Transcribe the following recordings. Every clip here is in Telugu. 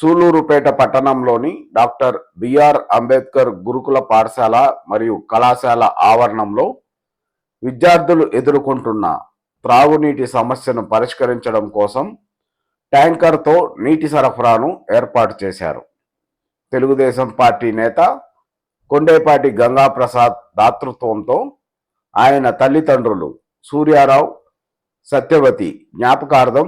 సూలూరుపేట పట్టణంలోని డాక్టర్ బిఆర్ అంబేద్కర్ గురుకుల పాఠశాల మరియు కళాశాల ఆవరణంలో విద్యార్థులు ఎదుర్కొంటున్న త్రాగునీటి సమస్యను పరిష్కరించడం కోసం ట్యాంకర్తో నీటి సరఫరాను ఏర్పాటు చేశారు. తెలుగుదేశం పార్టీ నేత కొండేపాటి గంగాప్రసాద్ దాతృత్వంతో ఆయన తల్లిదండ్రులు సూర్యారావు సత్యవతి జ్ఞాపకార్థం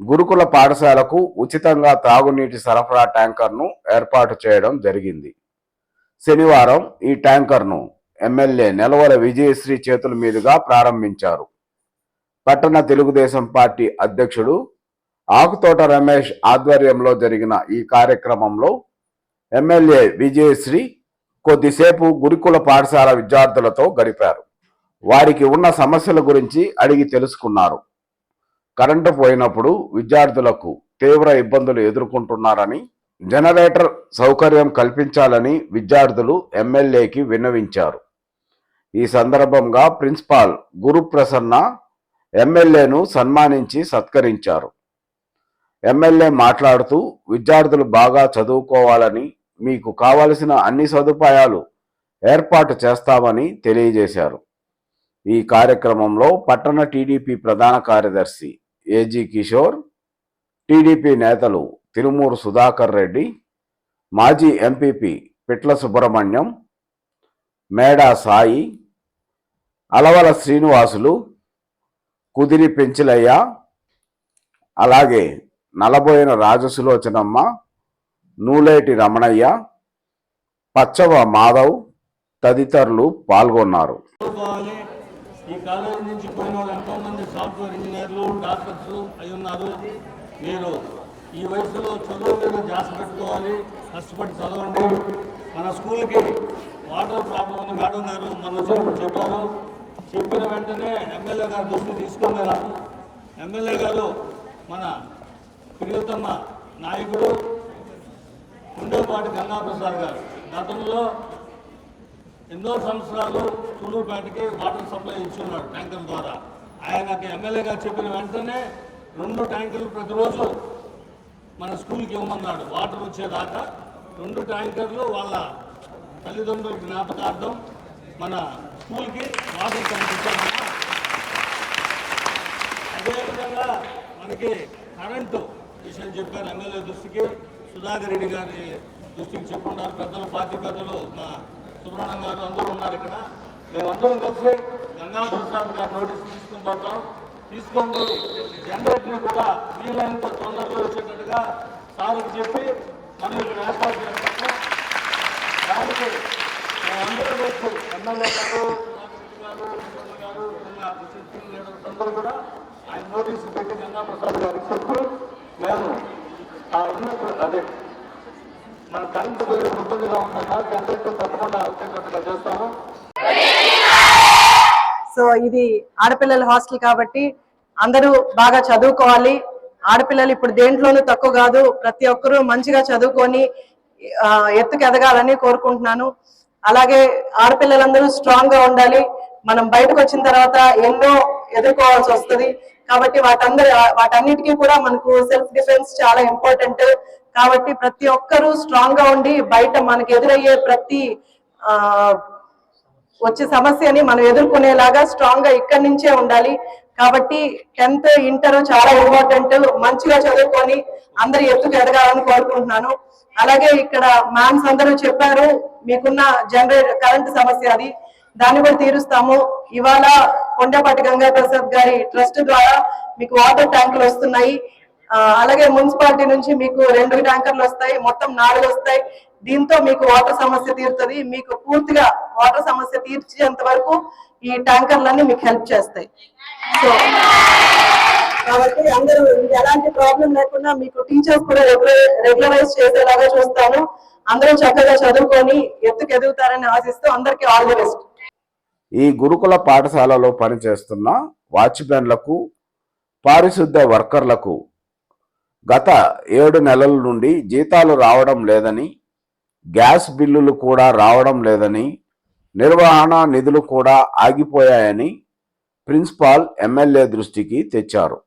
గురుకుల పాఠశాలకు ఉచితంగా తాగునీటి సరఫరా ట్యాంకర్ను ఏర్పాటు చేయడం జరిగింది. శనివారం ఈ ట్యాంకర్ను ఎమ్మెల్యే నెలవల విజయశ్రీ చేతుల మీదుగా ప్రారంభించారు. పట్టణ తెలుగుదేశం పార్టీ అధ్యక్షుడు ఆకుతోట రమేష్ ఆధ్వర్యంలో జరిగిన ఈ కార్యక్రమంలో ఎమ్మెల్యే విజయశ్రీ కొద్దిసేపు గురుకుల పాఠశాల విద్యార్థులతో గడిపారు. వారికి ఉన్న సమస్యల గురించి అడిగి తెలుసుకున్నారు. కరెంటు పోయినప్పుడు విద్యార్థులకు తీవ్ర ఇబ్బందులు ఎదుర్కొంటున్నారని జనరేటర్ సౌకర్యం కల్పించాలని విద్యార్థులు ఎమ్మెల్యేకి విన్నవించారు. ఈ సందర్భంగా ప్రిన్సిపాల్ గురుప్రసన్న ఎమ్మెల్యేను సన్మానించి సత్కరించారు. ఎమ్మెల్యే మాట్లాడుతూ విద్యార్థులు బాగా చదువుకోవాలని మీకు కావలసిన అన్ని సదుపాయాలు ఏర్పాటు చేస్తామని తెలియజేశారు. ఈ కార్యక్రమంలో పట్టణ టీడీపీ ప్రధాన కార్యదర్శి ఏజీ కిషోర్ టీడీపీ నేతలు తిరుమూరు సుధాకర్ రెడ్డి మాజీ ఎంపీపీ పిట్ల సుబ్రహ్మణ్యం మేడా సాయి అలవల శ్రీనివాసులు కుదిరి పెంచిలయ్య అలాగే నలబోయిన రాజసులోచనమ్మ నూలేటి రమణయ్య పచ్చవ మాధవ్ తదితరులు పాల్గొన్నారు. ఈ కాలేజీ నుంచి పోయిన వాళ్ళు ఎంతో మంది సాఫ్ట్వేర్ ఇంజనీర్లు డాక్టర్స్ అయి ఉన్నారు. మీరు ఈ వయసులో చదువు మీద ధ్యాస పెట్టుకోవాలి కష్టపడి చదవండి. మన స్కూల్కి వాటర్ ప్రాబ్లం ఉంది మేడం గారు మన చెప్పారు. చెప్పిన వెంటనే ఎమ్మెల్యే గారు దృష్టి తీసుకున్నారా? ఎమ్మెల్యే గారు మన ప్రియతమ నాయకుడు ఉండేపాటి గంగాప్రసాద్ గారు. గతంలో ఎన్నో సంవత్సరాలు తులూరుపేటకి వాటర్ సప్లై ఇచ్చున్నాడు ట్యాంకర్ ద్వారా. ఆయనకి ఎమ్మెల్యేగా చెప్పిన వెంటనే రెండు ట్యాంకర్లు ప్రతిరోజు మన స్కూల్కి ఇవ్వమన్నాడు. వాటర్ వచ్చేదాకా రెండు ట్యాంకర్లు వాళ్ళ తల్లిదండ్రుల జ్ఞాపకార్థం మన స్కూల్కి వాటర్ కనిపించారు అదేవిధంగా మనకి కరెంటు విషయం చెప్పారు ఎమ్మెల్యే దృష్టికి. సుధాకర్ రెడ్డి గారి దృష్టికి చెప్పుకున్నారు పెద్దలు పార్టీ పెద్దలు మా సుబ్రహ్మణ్యం గారు అందరూ ఉన్నారు ఇక్కడ. మేమందరం కలిసి గంగాధర ప్రసాద్ గారు నోటీస్ తీసుకుని పోతాం. తీసుకొని జనరేటర్ని కూడా వీలైనంత తొందరగా వచ్చేటట్టుగా సార్కి చెప్పి మనం ఇక్కడ ఏర్పాటు చేస్తాము. దానికి మేమందరం కలిసి ఎమ్మెల్యే గారు గారు గారు అందరూ కూడా ఆయన నోటీసు పెట్టి గంగాప్రసాద్ గారికి చెప్తూ మేము అదే మన కరెంటు బిల్లు ముందుగా ఉండగా జనరేటర్ తప్పకుండా వచ్చేటట్టుగా చేస్తాము సో ఇది ఆడపిల్లల హాస్టల్ కాబట్టి అందరూ బాగా చదువుకోవాలి. ఆడపిల్లలు ఇప్పుడు దేంట్లోనూ తక్కువ కాదు. ప్రతి ఒక్కరూ మంచిగా చదువుకొని ఎత్తుకు ఎదగాలని కోరుకుంటున్నాను. అలాగే ఆడపిల్లలందరూ స్ట్రాంగ్గా ఉండాలి. మనం బయటకు వచ్చిన తర్వాత ఎన్నో ఎదుర్కోవాల్సి వస్తుంది. కాబట్టి వాటందరి వాటన్నిటికీ కూడా మనకు సెల్ఫ్ డిఫెన్స్ చాలా ఇంపార్టెంట్. కాబట్టి ప్రతి ఒక్కరూ స్ట్రాంగ్గా ఉండి బయట మనకు ఎదురయ్యే ప్రతి ఆ వచ్చే సమస్యని మనం ఎదుర్కొనేలాగా స్ట్రాంగ్గా ఇక్కడి నుంచే ఉండాలి. కాబట్టి టెన్త్ ఇంటర్ చాలా ఇంపార్టెంట్. మంచిగా చదువుకొని అందరు ఎత్తుకు ఎదగాలని కోరుకుంటున్నాను. అలాగే ఇక్కడ మ్యామ్స్ అందరూ చెప్పారు మీకున్న జనరేట్ కరెంట్ సమస్య అది. దాన్ని కూడా తీరుస్తాము. ఇవాళ కొండపాటి గంగా ప్రసాద్ గారి ట్రస్ట్ ద్వారా మీకు వాటర్ ట్యాంకులు వస్తున్నాయి. అలాగే మున్సిపాలిటీ నుంచి మీకు రెండు ట్యాంకర్లు వస్తాయి మొత్తం నాలుగు వస్తాయి. దీంతో మీకు వాటర్ సమస్య తీరుతుంది. మీకు పూర్తిగా వాటర్ సమస్య తీర్చేంత వరకు ఈ ట్యాంకర్లన్నీ మీకు హెల్ప్ చేస్తాయి. సో కాబట్టి అందరూ మీకు ఎలాంటి ప్రాబ్లం లేకుండా మీకు టీచర్స్ కూడా రెగ్యులర్ రెగ్యులరైజ్ చేసేలాగా చూస్తాను. అందరూ చక్కగా చదువుకొని ఎత్తుకు ఎదుగుతారని ఆశిస్తూ అందరికీ ఆల్ ది బెస్ట్ ఈ గురుకుల పాఠశాలలో పనిచేస్తున్న వాచ్మెన్లకు పారిశుద్ధ వర్కర్లకు గత ఏడు నెలల నుండి జీతాలు రావడం లేదని గ్యాస్ బిల్లులు కూడా రావడం లేదని నిర్వహణ నిధులు కూడా ఆగిపోయాయని ప్రిన్సిపాల్ ఎమ్మెల్యే దృష్టికి తెచ్చారు.